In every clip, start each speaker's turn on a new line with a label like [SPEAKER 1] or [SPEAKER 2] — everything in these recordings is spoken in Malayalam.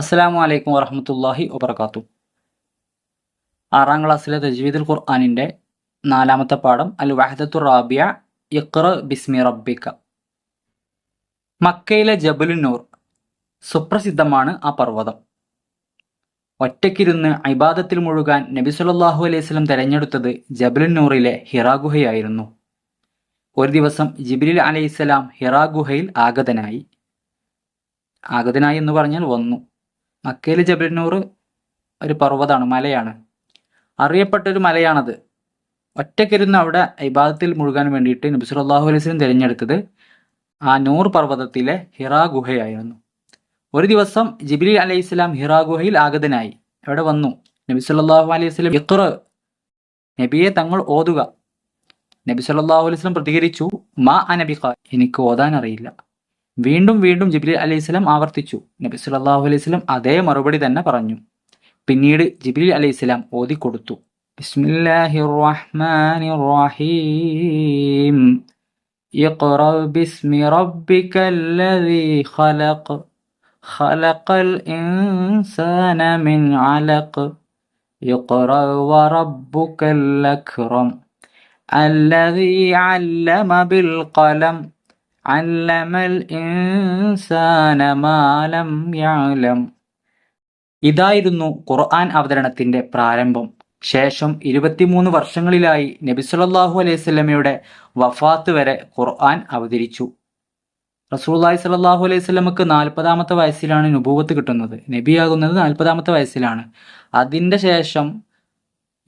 [SPEAKER 1] അസ്സലാമു അലൈക്കും വറഹമത്തല്ലാഹി വബർക്കാത്തു ആറാം ക്ലാസ്സിലെ തജ്വീദുൽ ഖുർആാനിന്റെ നാലാമത്തെ പാഠം അൽ വഹദത്തു റാബിയ ഇഖ്റ ബിസ്മി റബ്ബിക്ക മക്കയിലെ ജബലുന്നൂർ സുപ്രസിദ്ധമാണ് ആ പർവതം. ഒറ്റയ്ക്കിരുന്ന് ഇബാദത്തിൽ മുഴുകാൻ നബി സല്ലല്ലാഹു അലൈഹി വസല്ലം തിരഞ്ഞെടുത്തത് ജബലുന്നൂറിലെ ഹിറാഗുഹയായിരുന്നു ഒരു ദിവസം ജിബിലിൽ അലൈഹിസ്സലാം ഹിറാ ഗുഹയിൽ ആഗതനായി. ആഗതനായി എന്ന് പറഞ്ഞാൽ വന്നു. മക്കയിലെ ജബലുന്നൂർ ഒരു പർവതമാണ് മലയാണ്. അറിയപ്പെട്ട ഒരു മലയാണത്. ഒറ്റക്കിരുന്ന് അവിടെ ഇബാദത്തിൽ മുഴുകാൻ വേണ്ടിയിട്ട് നബി സല്ലല്ലാഹു അലൈഹി തിരഞ്ഞെടുത്തത് ആ നൂർ പർവതത്തിലെ ഹിറാ ഗുഹയായിരുന്നു. ഒരു ദിവസം ജിബിലി അലൈഹി സ്വലാം ഹിറാ ഗുഹയിൽ ആഗതനായി. അവിടെ വന്നു. നബി സല്ലല്ലാഹു അലൈഹി വസല്ലം ഇഖ്റ നബിയെ തങ്ങൾ ഓതുക. നബി സല്ലല്ലാഹു അലൈഹി വസല്ലം പ്രതികരിച്ചു മാ അനബിക എനിക്ക് ഓതാൻ അറിയില്ല വീണ്ടും വീണ്ടും ജിബ്രീൽ അലൈഹി സ്വലാം ആവർത്തിച്ചു നബി സല്ലല്ലാഹു അലൈഹി വസല്ലം അതേ മറുപടി തന്നെ പറഞ്ഞു പിന്നീട് ജിബ്രീൽ അലൈഹി സ്വലാം ഓതിക്കൊടുത്തു ബിസ്മില്ലാഹിർ റഹ്മാനിർ റഹീം اقرأ باسم ربك الذي خلق خلق الإنسان من علق اقرأ وربك الأكرم الذي علم بالقلم അല്ലമൽ ഇൻസാനമാലം യാലം. ഇതായിരുന്നു ഖുർആൻ അവതരണത്തിന്റെ പ്രാരംഭം. ശേഷം ഇരുപത്തിമൂന്ന് വർഷങ്ങളിലായി നബിസുലല്ലാഹു അലൈഹി സ്വലമയുടെ വഫാത്ത് വരെ ഖുർആൻ അവതരിച്ചു. റസൂള്ളി സലാഹു അലൈഹി സ്വലമക്ക് നാൽപ്പതാമത്തെ വയസ്സിലാണ് നുബൂവത്ത് കിട്ടുന്നത്. നബിയാകുന്നത് നാൽപ്പതാമത്തെ വയസ്സിലാണ്. അതിന്റെ ശേഷം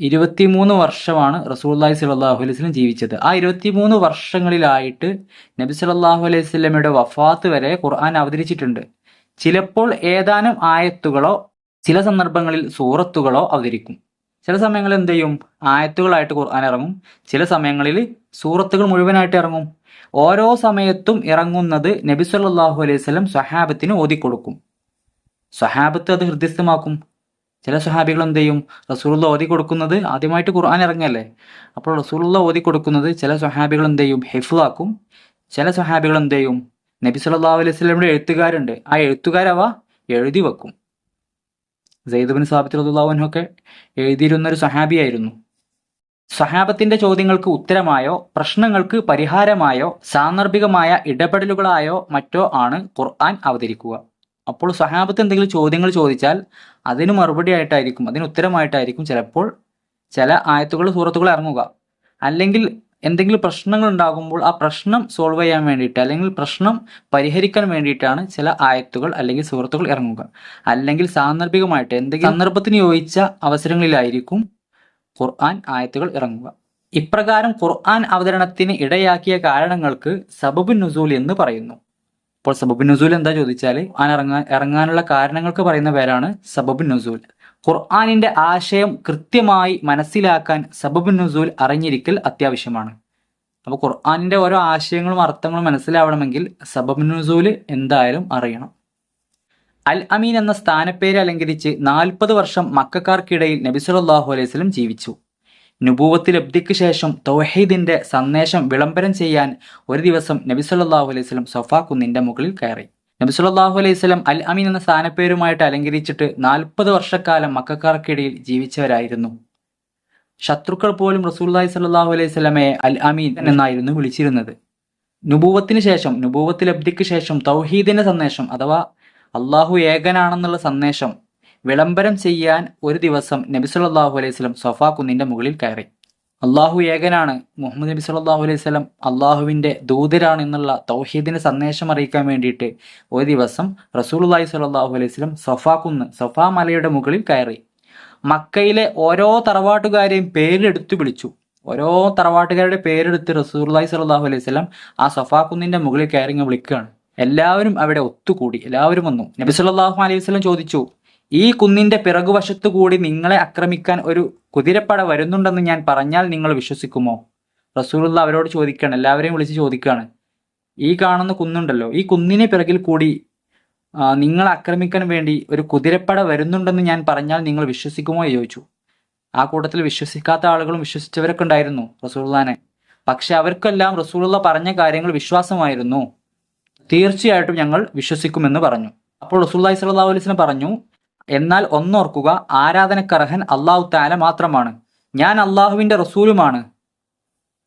[SPEAKER 1] ഇരുപത്തിമൂന്ന് വർഷമാണ് റസൂലുള്ളാഹി സ്വല്ലല്ലാഹു അലൈഹി വസല്ലം ജീവിച്ചത്. ആ ഇരുപത്തിമൂന്ന് വർഷങ്ങളിലായിട്ട് നബി സലാഹു അലൈഹി വസല്ലമയുടെ വഫാത്ത് വരെ ഖുർആൻ അവതരിച്ചിട്ടുണ്ട്. ചിലപ്പോൾ ഏതാനും ആയത്തുകളോ ചില സന്ദർഭങ്ങളിൽ സൂറത്തുകളോ അവതരിക്കും. ചില സമയങ്ങളിൽ എന്ത് ചെയ്യും? ആയത്തുകളായിട്ട് ഖുർആൻ ഇറങ്ങും. ചില സമയങ്ങളിൽ സൂറത്തുകൾ മുഴുവനായിട്ട് ഇറങ്ങും. ഓരോ സമയത്തും ഇറങ്ങുന്നത് നബി സല്ലാഹു അലൈഹി വസല്ലം സ്വഹാബത്തിന് ഓതിക്കൊടുക്കും. സ്വഹാബത്ത് അത് ഹൃദ്യസ്ഥമാക്കും. ചില സ്വഹാബികൾ എന്ത് ചെയ്യും? റസൂലുള്ള ഓതി കൊടുക്കുന്നത് ആദ്യമായിട്ട് ഖുർആൻ ഇറങ്ങിയല്ലേ അപ്പോൾ റസൂലുള്ള ഓതി കൊടുക്കുന്നത് ചില സ്വഹാബികൾ എന്ത് ചെയ്യും? ഹെഫുവാക്കും. ചില സ്വഹാബികൾ എന്ത് ചെയ്യും? നബി സല്ലാ അലൈഹി സ്വലമിയുടെ എഴുത്തുകാരുണ്ട്. ആ എഴുത്തുകാരവ എഴുതി വെക്കും. സെയ്ദുബിൻ സാബിത്ത് റദുല്ലാഹുനൊക്കെ എഴുതിയിരുന്ന ഒരു സഹാബിയായിരുന്നു സഹാബത്തിന്റെ ചോദ്യങ്ങൾക്ക് ഉത്തരമായോ പ്രശ്നങ്ങൾക്ക് പരിഹാരമായോ സാന്ദർഭികമായ ഇടപെടലുകളായോ മറ്റോ ആണ് ഖുർആൻ അവതരിക്കുക. അപ്പോൾ സഹാബത്ത് എന്തെങ്കിലും ചോദ്യങ്ങൾ ചോദിച്ചാൽ അതിന് മറുപടി ആയിട്ടായിരിക്കും അതിന് ഉത്തരമായിട്ടായിരിക്കും ചിലപ്പോൾ ചില ആയത്തുകൾ സൂറത്തുകൾ ഇറങ്ങുക. അല്ലെങ്കിൽ എന്തെങ്കിലും പ്രശ്നങ്ങൾ ഉണ്ടാകുമ്പോൾ ആ പ്രശ്നം സോൾവ് ചെയ്യാൻ വേണ്ടിയിട്ട് അല്ലെങ്കിൽ പ്രശ്നം പരിഹരിക്കാൻ വേണ്ടിയിട്ടാണ് ചില ആയത്തുകൾ അല്ലെങ്കിൽ സുഹൃത്തുക്കൾ ഇറങ്ങുക. അല്ലെങ്കിൽ സാന്ദർഭികമായിട്ട് എന്തെങ്കിലും സന്ദർഭത്തിന് യോജിച്ച അവസരങ്ങളിലായിരിക്കും ഖുർആൻ ആയത്തുകൾ ഇറങ്ങുക. ഇപ്രകാരം ഖുർആൻ അവതരണത്തിന് ഇടയാക്കിയ കാരണങ്ങൾക്ക് സബബുൻ നുസൂൽ എന്ന് പറയുന്നു. ഇപ്പോൾ സബബ് നസൂൽ എന്താ ചോദിച്ചാൽ ആൻ ഇറങ്ങാൻ ഇറങ്ങാനുള്ള കാരണങ്ങൾക്ക് പറയുന്ന പേരാണ് സബബ് നസൂൽ. ഖുർആാനിന്റെ ആശയം കൃത്യമായി മനസ്സിലാക്കാൻ സബബ് നസൂൽ അറിഞ്ഞിരിക്കൽ അത്യാവശ്യമാണ്. അപ്പോൾ ഖുർആാനിന്റെ ഓരോ ആശയങ്ങളും അർത്ഥങ്ങളും മനസ്സിലാവണമെങ്കിൽ സബബ് നസൂൽ എന്തായാലും അറിയണം. അൽ അമീൻ എന്ന സ്ഥാനപ്പേര് അലങ്കരിച്ച് നാൽപ്പത് വർഷം മക്കാർക്കിടയിൽ നബി സല്ലല്ലാഹു അലൈഹി സ്വലം ജീവിച്ചു. നുബൂവത്ത് ലബ്ധിക്ക് ശേഷം തൗഹീദിന്റെ സന്ദേശം വിളംബരം ചെയ്യാൻ ഒരു ദിവസം നബി സല്ലല്ലാഹു അലൈഹി വസല്ലം സൊഫാ കുന്നിന്റെ മുകളിൽ കയറി. നബി സല്ലല്ലാഹു അലൈഹി വസല്ലം അൽ അമീൻ എന്ന സ്ഥാനപ്പേരുമായിട്ട് അലങ്കരിച്ചിട്ട് നാൽപ്പത് വർഷക്കാലം മക്കാർക്കിടയിൽ ജീവിച്ചവരായിരുന്നു. ശത്രുക്കൾ പോലും റസൂല്ലാഹി സല്ലല്ലാഹു അലൈഹി സ്വലമയെ അൽ അമീൻ എന്നായിരുന്നു വിളിച്ചിരുന്നത്. നുബൂവത്തിന് ശേഷം നുബൂവത്ത് ലബ്ധിക്ക് ശേഷം തൗഹീദിന്റെ സന്ദേശം അഥവാ അള്ളാഹു ഏകനാണെന്നുള്ള സന്ദേശം വിളംബരം ചെയ്യാൻ ഒരു ദിവസം നബി സല്ലല്ലാഹു അലൈഹി വസല്ലം സൊഫാ കുന്നിന്റെ മുകളിൽ കയറി. അള്ളാഹു ഏകനാണ്. മുഹമ്മദ് നബി സല്ലല്ലാഹു അലൈഹി വസല്ലം അള്ളാഹുവിന്റെ ദൂതരാണ് എന്നുള്ള തൗഹീദിന്റെ സന്ദേശം അറിയിക്കാൻ വേണ്ടിയിട്ട് ഒരു ദിവസം റസൂലുള്ളാഹി സ്വല്ലല്ലാഹു അലൈഹി വസല്ലം സൊഫാ കുന്ന് സൊഫാ മലയുടെ മുകളിൽ കയറി. മക്കയിലെ ഓരോ തറവാട്ടുകാരെയും പേരെടുത്തു വിളിച്ചു. ഓരോ തറവാട്ടുകാരുടെ പേരെടുത്ത് റസൂലുള്ളാഹി സ്വല്ലല്ലാഹു അലൈഹി വസല്ലം ആ സൊഫാ കുന്നിന്റെ മുകളിൽ കയറി വിളിക്കുകയാണ്. എല്ലാവരും അവിടെ ഒത്തുകൂടി. എല്ലാവരും വന്നു. നബി സല്ലല്ലാഹു അലൈഹി വസല്ലം ചോദിച്ചു ഈ കുന്നിന്റെ പിറകുവശത്തു കൂടി നിങ്ങളെ ആക്രമിക്കാൻ ഒരു കുതിരപ്പട വരുന്നുണ്ടെന്ന് ഞാൻ പറഞ്ഞാൽ നിങ്ങൾ വിശ്വസിക്കുമോ? റസൂലുള്ള അവരോട് ചോദിക്കുകയാണ് എല്ലാവരെയും വിളിച്ച് ചോദിക്കുകയാണ്. ഈ കാണുന്ന കുന്നുണ്ടല്ലോ ഈ കുന്നിന് പിറകിൽ കൂടി നിങ്ങളെ ആക്രമിക്കാൻ വേണ്ടി ഒരു കുതിരപ്പട വരുന്നുണ്ടെന്ന് ഞാൻ പറഞ്ഞാൽ നിങ്ങൾ വിശ്വസിക്കുമോ ചോദിച്ചു. ആ കൂട്ടത്തിൽ വിശ്വസിക്കാത്ത ആളുകളും വിശ്വസിച്ചവരൊക്കെ ഉണ്ടായിരുന്നു റസൂള്ളാനെ പക്ഷെ അവർക്കെല്ലാം റസൂലുള്ള പറഞ്ഞ കാര്യങ്ങൾ വിശ്വാസമായിരുന്നു. തീർച്ചയായിട്ടും ഞങ്ങൾ വിശ്വസിക്കുമെന്ന് പറഞ്ഞു. അപ്പോൾ റസൂല്ലായി അലൈഹി വസല്ലം പറഞ്ഞു എന്നാൽ ഒന്നോർക്കുക ആരാധനക്കർഹൻ അള്ളാഹു താല മാത്രമാണ്. ഞാൻ അള്ളാഹുവിന്റെ റസൂലുമാണ്.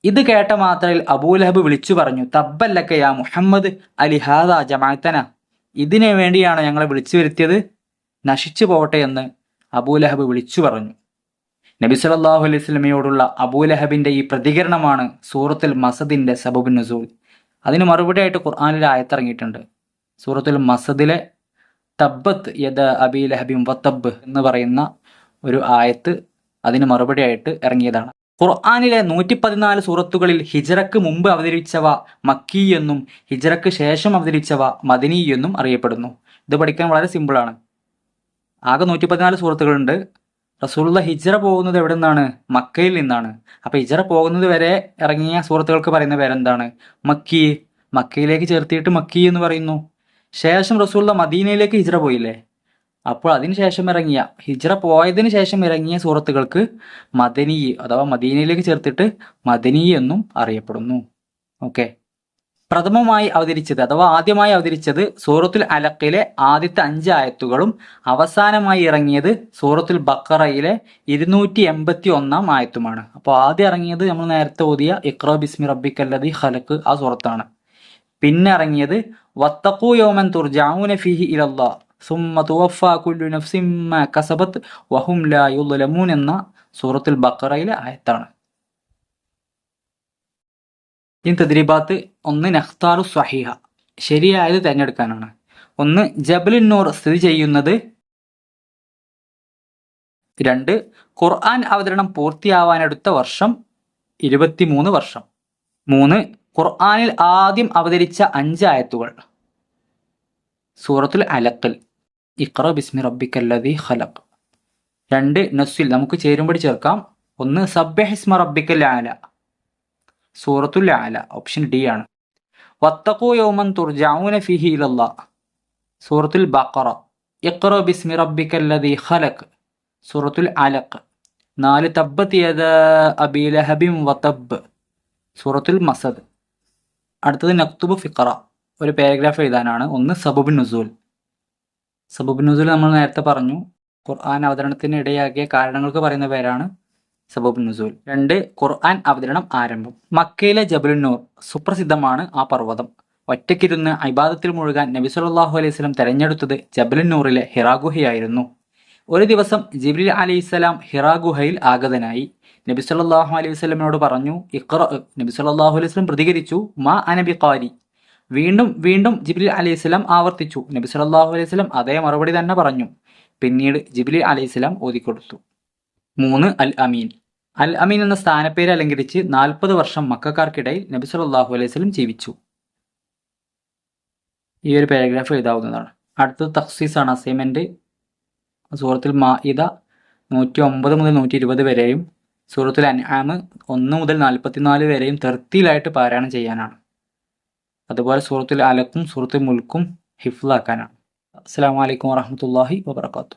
[SPEAKER 1] ഇത് കേട്ട മാത്രയിൽ അബൂലഹബ് വിളിച്ചു പറഞ്ഞു തബ്ബല്ലക്ക യാ മുഹമ്മദ് അലിഹാദ ജമാഅത്തന. ഇതിനു വേണ്ടിയാണ് ഞങ്ങളെ വിളിച്ചു വരുത്തിയത്. നശിച്ചു പോകട്ടെ എന്ന് അബൂലഹബ് വിളിച്ചു പറഞ്ഞു. നബി സല്ലല്ലാഹു അലൈഹി സ്വലമയോടുള്ള അബൂലഹബിന്റെ ഈ പ്രതികരണമാണ് സൂറത്തുൽ മസദിന്റെ സബബുൻ നസൂൽ. അതിന് മറുപടിയായിട്ട് ഖുർആാനിൽ ആയത്തിറങ്ങിയിട്ടുണ്ട്. സൂറത്തുൽ മസദിലെ തബ്ബത്ത് യദ അബി ലഹബിം വത്തബ് എന്ന് പറയുന്ന ഒരു ആയത്ത് അതിന് മറുപടിയായിട്ട് ഇറങ്ങിയതാണ്. ഖുർആാനിലെ നൂറ്റി പതിനാല് സൂറത്തുകളിൽ ഹിജറക്ക് മുമ്പ് അവതരിച്ചവ മക്കി എന്നും ഹിജറക്ക് ശേഷം അവതരിച്ചവ മദനി എന്നും അറിയപ്പെടുന്നു. ഇത് പഠിക്കാൻ വളരെ സിമ്പിളാണ് ആകെ നൂറ്റി പതിനാല് സൂറത്തുകളുണ്ട്. റസൂലുള്ള ഹിജറ പോകുന്നത് എവിടെ നിന്നാണ് മക്കയിൽ നിന്നാണ്. അപ്പൊ ഹിജറ പോകുന്നത് വരെ ഇറങ്ങിയ സൂറത്തുകൾക്ക് പറയുന്ന പേരെന്താണ്? മക്കി. മക്കയിലേക്ക് ചേർത്തിയിട്ട് മക്കി എന്ന് പറയുന്നു. ശേഷം റസൂലുള്ള മദീനയിലേക്ക് ഹിജ്ര പോയില്ലേ? അപ്പോൾ അതിനുശേഷം ഇറങ്ങിയ ഹിജ്ര പോയതിനു ശേഷം ഇറങ്ങിയ സൂറത്തുകൾക്ക് മദനി അഥവാ മദീനയിലേക്ക് ചേർത്തിട്ട് മദനി എന്നും അറിയപ്പെടുന്നു. ഓക്കെ. പ്രഥമമായി അവതരിച്ചത് അഥവാ ആദ്യമായി അവതരിച്ചത് സൂറത്തുൽ അലക്കിലെ ആദ്യത്തെ അഞ്ച് ആയത്തുകളും അവസാനമായി ഇറങ്ങിയത് സൂറത്തുൽ ബക്കറയിലെ ഇരുന്നൂറ്റി എൺപത്തി ഒന്നാം ആയത്തുമാണ്. അപ്പോൾ ആദ്യം ഇറങ്ങിയത് നമ്മൾ നേരത്തെ ഓതിയ ഇക്ര ബിസ്മി റബ്ബിക്കല്ലതി ഹലക്ക് ആ സൂറത്താണ്. പിന്നെ ഇറങ്ങിയത് വത്തഖു യോമൻ തുർജാഊന ഫിഹി ഇലല്ലാ. സുമ്മ തുവഫ കുല്ലു നഫ്സിൻ മാ കസബത്ത് വഹും ലാ യുദ്ലമൂൻ എന്ന സൂറത്തുൽ ബക്കറയിലെ ആയത്താണ്. ഈ തദ്രീബാത്ത് ഒന്ന് നഖ്താറു സ്വഹീഹ. ശരിയായത് തിരഞ്ഞെടുക്കാനാണ്. ഒന്ന് ജബലുൻ നൂർ സ്ഥിതി ചെയ്യുന്നത് രണ്ട് ഖുർആൻ അവതരണം പൂർത്തിയാവാനെടുത്ത വർഷം ഇരുപത്തിമൂന്ന് വർഷം. മൂന്ന് ഖുർആനിൽ ആദ്യം അവതരിച്ച അഞ്ച് ആയത്തുകൾ. സൂറത്തുൽ അലക്കൽ ഇഖ്റ ബിസ്മി റബ്ബിക്കല്ലതി ഖലഖ്. രണ്ട് നസ്വിൽ നമുക്ക് ചേരുമ്പടി ചേർക്കാം. ഒന്ന് സബ്ബഹിസ്മ റബ്ബിക്കൽ ആല. സൂറത്തുൽ ആല ഓപ്ഷൻ ഡി ആണ്. വത്തക്കു യോമൻ തുർജാവുന ഫീഹി ഇലല്ലാ. സൂറത്തുൽ ബക്കറ ഇഖ്റ ബിസ്മി റബ്ബിക്കല്ലതി ഖലഖ്. സൂറത്തുൽ അലഖ് നാല് തബ്ബത്ത് അബി ലഹബിം വതബ്. സൂറത്തുൽ മസദ്. അടുത്തത് നക്തുബ് ഫിഖറ. ഒരു പാരഗ്രാഫ് എഴുതാനാണ്. ഒന്ന് സബുബ് നുസൂൽ. സബുബ് നുസൂൽ നമ്മൾ നേരത്തെ പറഞ്ഞു. ഖുർആൻ അവതരണത്തിന് ഇടയാക്കിയ കാരണങ്ങൾക്ക് പറയുന്ന പേരാണ് സബുബ് നുസൂൽ. രണ്ട് ഖുർആൻ അവതരണം ആരംഭം. മക്കയിലെ ജബലുന്നൂർ സുപ്രസിദ്ധമാണ് ആ പർവതം. ഒറ്റയ്ക്കിരുന്ന് അബാദത്തിൽ മുഴുകാൻ നബി സല്ലല്ലാഹു അലൈഹി സ്വലം തെരഞ്ഞെടുത്തത് ജബലുന്നൂറിലെ ഹിറാഗുഹയായിരുന്നു. ഒരു ദിവസം ജിബ്രിൽ അലൈഹിസ്സലാം ഹിറാ ഗുഹയിൽ ആഗതനായി. നബി സല്ലല്ലാഹു അലൈഹി വസ്ലമിനോട് പറഞ്ഞു ഇഖ്റ നബി സല്ലല്ലാഹു അലൈഹി വസ്ലം പ്രതികരിച്ചു. മാ അനബി ഖാരി വീണ്ടും വീണ്ടും ജിബിലി അലൈഹി സ്വലാം ആവർത്തിച്ചു. നബി സല്ലല്ലാഹു അലൈഹി സ്വലം അതേ മറുപടി തന്നെ പറഞ്ഞു. പിന്നീട് ജിബിലി അലൈഹി സ്വലാം ഓതിക്കൊടുത്തു. മൂന്ന് അൽ അമീൻ. അൽ അമീൻ എന്ന സ്ഥാനപ്പേര് അലങ്കരിച്ച് നാൽപ്പത് വർഷം മക്കാർക്കിടയിൽ നബി സല്ലല്ലാഹു അലൈഹി സ്വലം ജീവിച്ചു. ഈ ഒരു പാരഗ്രാഫ് എഴുതാവുന്നതാണ്. അടുത്തത് തഖ്സീസാണ്. അസൈൻമെന്റ്. സൂറത്തിൽ മാഇദ നൂറ്റി ഒമ്പത് മുതൽ നൂറ്റി ഇരുപത് വരെയും സൂറത്തുൽ അൻആം ഒന്ന് മുതൽ നാൽപ്പത്തിനാല് വരെയും തെർത്തിയിലായിട്ട് പാരായണം ചെയ്യാനാണ്. അതുപോലെ സൂറത്തുൽ അലക്കും സൂറത്തുൽ മുൽക്കും ഹിഫ്ലാക്കാനാണ് അസ്സാം വലൈക്കും വാഹമത്തല്ലാഹി വാബർക്കാത്തു